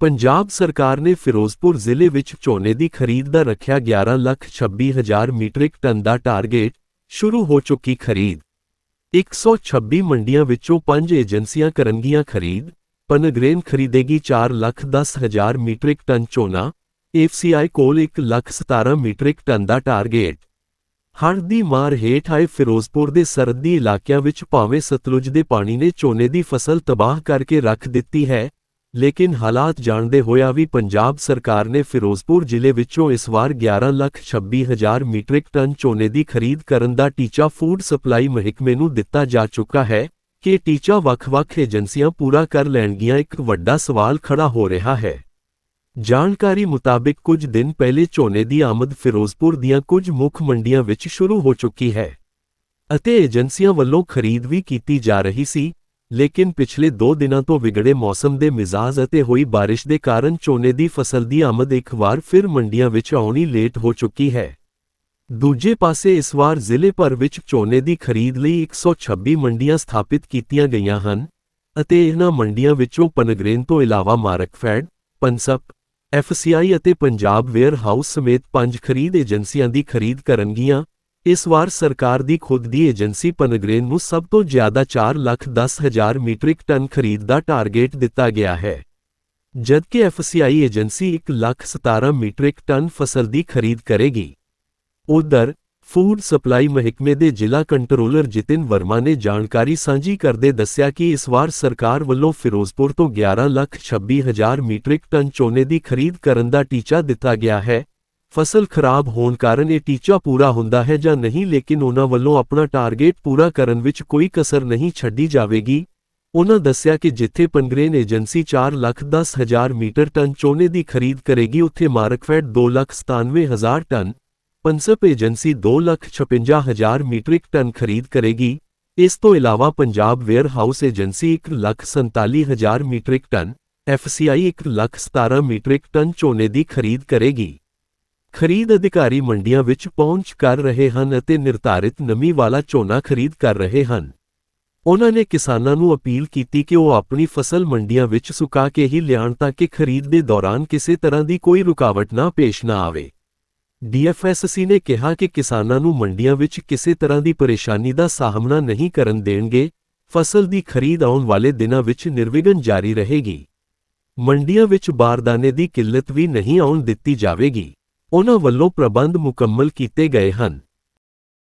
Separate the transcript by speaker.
Speaker 1: ਪੰਜਾਬ ਸਰਕਾਰ ਨੇ ਫਿਰੋਜ਼ਪੁਰ ਜ਼ਿਲ੍ਹੇ ਵਿੱਚ ਝੋਨੇ ਦੀ ਖਰੀਦ ਦਾ ਰੱਖਿਆ 11 ਲੱਖ 26 ਹਜ਼ਾਰ ਮੀਟ੍ਰਿਕ ਟਨ ਦਾ ਟਾਰਗੇਟ ਸ਼ੁਰੂ ਹੋ ਚੁੱਕੀ ਖਰੀਦ। 126 ਮੰਡੀਆਂ ਵਿੱਚੋਂ 5 ਏਜੰਸੀਆਂ ਕਰਨਗੀਆਂ ਖਰੀਦ, ਪਨਗ੍ਰੇਨ ਖਰੀਦੇਗੀ 4 ਲੱਖ 10 ਹਜ਼ਾਰ ਮੀਟ੍ਰਿਕ ਟਨ ਝੋਨਾ ਐਫਸੀਆਈ ਕੋਲ 1 ਲੱਖ 17 ਮੀਟ੍ਰਿਕ ਟਨ ਦਾ ਟਾਰਗੇਟ। ਹੜ੍ਹ ਦੀ ਮਾਰ ਹੇਠ ਆਏ ਫਿਰੋਜ਼ਪੁਰ ਦੇ ਸਰਦੀ ਇਲਾਕਿਆਂ ਵਿੱਚ ਭਾਵੇਂ ਸਤਲੁਜ ਦੇ ਪਾਣੀ ਨੇ ਝੋਨੇ ਦੀ ਫਸਲ ਤਬਾਹ ਕਰਕੇ ਰੱਖ ਦਿੱਤੀ ਹੈ ਲੇਕਿਨ ਹਾਲਾਤ ਜਾਣਦੇ ਹੋਇਆ ਵੀ ਪੰਜਾਬ ਸਰਕਾਰ ਨੇ ਫਿਰੋਜ਼ਪੁਰ ਜ਼ਿਲ੍ਹੇ ਵਿੱਚੋਂ ਇਸ ਵਾਰ 11 ਲੱਖ 26 ਹਜ਼ਾਰ ਮੀਟ੍ਰਿਕ ਟਨ ਝੋਨੇ ਦੀ ਖਰੀਦ ਕਰਨ ਦਾ ਟੀਚਾ ਫੂਡ ਸਪਲਾਈ ਮਹਿਕਮੇ ਨੂੰ ਦਿੱਤਾ ਜਾ ਚੁੱਕਾ ਹੈ ਕਿ ਟੀਚਾ ਵੱਖ-ਵੱਖ ਏਜੰਸੀਆਂ ਪੂਰਾ ਕਰ ਲੈਣਗੀਆਂ। ਇੱਕ ਵੱਡਾ ਸਵਾਲ ਖੜਾ ਹੋ ਰਿਹਾ ਹੈ। ਜਾਣਕਾਰੀ ਮੁਤਾਬਿਕ ਕੁਝ ਦਿਨ ਪਹਿਲੇ ਝੋਨੇ ਦੀ ਆਮਦ ਫਿਰੋਜ਼ਪੁਰ ਦੀਆਂ ਕੁਝ ਮੁੱਖ ਮੰਡੀਆਂ ਵਿੱਚ ਸ਼ੁਰੂ ਹੋ ਚੁੱਕੀ ਹੈ ਅਤੇ ਏਜੰਸੀਆਂ ਵੱਲੋਂ ਖਰੀਦ ਵੀ ਕੀਤੀ ਜਾ ਰਹੀ ਸੀ। ਲੇਕਿਨ ਪਿਛਲੇ 2 ਦਿਨਾਂ ਤੋਂ ਵਿਗੜੇ ਮੌਸਮ ਦੇ ਮਿਜ਼ਾਜ ਅਤੇ ਹੋਈ ਬਾਰਿਸ਼ ਦੇ ਕਾਰਨ ਝੋਨੇ ਦੀ ਫਸਲ ਦੀ ਆਮਦ ਇੱਕ ਵਾਰ ਫਿਰ ਮੰਡੀਆਂ ਵਿੱਚ ਆਉਣੀ ਲੇਟ ਹੋ ਚੁੱਕੀ ਹੈ। ਦੂਜੇ ਪਾਸੇ ਇਸ ਵਾਰ ਜ਼ਿਲ੍ਹੇ ਭਰ ਵਿੱਚ ਝੋਨੇ ਦੀ ਖਰੀਦ ਲਈ 126 ਮੰਡੀਆਂ ਸਥਾਪਿਤ ਕੀਤੀਆਂ ਗਈਆਂ ਹਨ ਅਤੇ ਇਹਨਾਂ ਮੰਡੀਆਂ ਵਿੱਚੋਂ ਪਨਗਰੇਨ ਤੋਂ ਇਲਾਵਾ ਮਾਰਕਫੈਡ, ਪਨਸਪ, ਐਫਸੀਆਈ ਅਤੇ ਪੰਜਾਬ ਵੇਅਰ ਹਾਊਸ ਸਮੇਤ ਪੰਜ ਖਰੀਦ ਏਜੰਸੀਆਂ ਦੀ ਖਰੀਦ ਕਰਨਗੀਆਂ ਇਸ ਵਾਰ ਸਰਕਾਰ ਦੀ ਖੁਦ ਦੀ ਏਜੰਸੀ ਪਨਗਰੇਨ ਨੂੰ ਸਭ ਤੋਂ ਜ਼ਿਆਦਾ 4 ਲੱਖ 10 ਹਜ਼ਾਰ ਮੀਟ੍ਰਿਕ ਟਨ ਖਰੀਦ ਦਾ ਟਾਰਗੇਟ ਦਿੱਤਾ ਗਿਆ ਹੈ। ਜਦਕਿ FCI agency 1 lakh 17 metric ton ਫਸਲ ਦੀ ਖਰੀਦ ਕਰੇਗੀ। ਉਧਰ, ਫੂਡ ਸਪਲਾਈ ਮਹਿਕਮੇ ਦੇ ਜ਼ਿਲ੍ਹਾ ਕੰਟਰੋਲਰ ਜਿਤਿਨ ਵਰਮਾ ਨੇ ਜਾਣਕਾਰੀ ਸਾਂਝੀ ਕਰਦੇ ਦੱਸਿਆ ਕਿ ਇਸ ਵਾਰ ਸਰਕਾਰ ਵੱਲੋਂ ਫਿਰੋਜ਼ਪੁਰ ਤੋਂ 11 ਲੱਖ 26 ਹਜ਼ਾਰ ਮੀਟ੍ਰਿਕ ਟਨ ਝੋਨੇ ਦੀ ਖਰੀਦ ਕਰਨ ਦਾ ਟੀਚਾ ਦਿੱਤਾ ਗਿਆ ਹੈ। ਫਸਲ ਖਰਾਬ ਹੋਣ ਕਾਰਨ ਇਹ ਟੀਚਾ ਪੂਰਾ ਹੁੰਦਾ ਹੈ ਜਾਂ ਨਹੀਂ, ਲੇਕਿਨ ਉਹਨਾਂ ਵੱਲੋਂ ਆਪਣਾ ਟਾਰਗੇਟ ਪੂਰਾ ਕਰਨ ਵਿੱਚ ਕੋਈ ਕਸਰ ਨਹੀਂ ਛੱਡੀ ਜਾਵੇਗੀ। ਉਹਨਾਂ ਦੱਸਿਆ ਕਿ ਜਿੱਥੇ ਪਨਗਰੇਨ ਏਜੰਸੀ 4 ਲੱਖ 10 ਹਜ਼ਾਰ ਮੀਟਰ ਟਨ ਝੋਨੇ ਦੀ ਖਰੀਦ ਕਰੇਗੀ, ਉੱਥੇ ਮਾਰਕਫੈਡ 2 ਲੱਖ 97 ਹਜ਼ਾਰ ਟਨ, ਪੰਸਪ ਏਜੰਸੀ 2 ਲੱਖ 56 ਹਜ਼ਾਰ ਮੀਟ੍ਰਿਕ ਟਨ ਖਰੀਦ ਕਰੇਗੀ। ਇਸ ਤੋਂ ਇਲਾਵਾ Punjab warehouse agency 1 lakh 47 ਹਜ਼ਾਰ metric ton, FCI 1 lakh 17 metric ton ਝੋਨੇ ਦੀ ਖਰੀਦ ਕਰੇਗੀ। ਖਰੀਦ ਅਧਿਕਾਰੀ ਮੰਡੀਆਂ ਵਿੱਚ ਪਹੁੰਚ ਕਰ ਰਹੇ ਹਨ ਅਤੇ ਨਿਰਧਾਰਿਤ ਨਮੀ ਵਾਲਾ ਝੋਨਾ ਖਰੀਦ ਕਰ ਰਹੇ ਹਨ। ਉਹਨਾਂ ਨੇ ਕਿਸਾਨਾਂ ਨੂੰ ਅਪੀਲ ਕੀਤੀ ਕਿ ਉਹ ਆਪਣੀ ਫਸਲ ਮੰਡੀਆਂ ਵਿੱਚ ਸੁਕਾ ਕੇ ਹੀ ਲਿਆਉਣ ਤਾਂ ਕਿ ਖਰੀਦ ਦੇ ਦੌਰਾਨ ਕਿਸੇ ਤਰ੍ਹਾਂ ਦੀ ਕੋਈ ਰੁਕਾਵਟ ਨਾ ਪੇਸ਼ ਨਾ ਆਵੇ। ਡੀਐਫਐਸਸੀ ਨੇ ਕਿਹਾ ਕਿ ਕਿਸਾਨਾਂ ਨੂੰ ਮੰਡੀਆਂ ਵਿੱਚ ਕਿਸੇ ਤਰ੍ਹਾਂ ਦੀ ਪਰੇਸ਼ਾਨੀ ਦਾ ਸਾਹਮਣਾ ਨਹੀਂ ਕਰਨ ਦੇਣਗੇ, ਫਸਲ ਦੀ ਖਰੀਦ ਆਉਣ ਵਾਲੇ ਦਿਨਾਂ ਵਿੱਚ ਨਿਰਵਿਘਨ ਜਾਰੀ ਰਹੇਗੀ। ਮੰਡੀਆਂ ਵਿੱਚ ਬਾਰਦਾਨੇ ਦੀ ਕਿੱਲਤ ਵੀ ਨਹੀਂ ਆਉਣ ਦਿੱਤੀ ਜਾਵੇਗੀ। ਉਹਨਾਂ ਵੱਲੋਂ ਪ੍ਰਬੰਧ ਮੁਕੰਮਲ ਕੀਤੇ ਗਏ ਹਨ।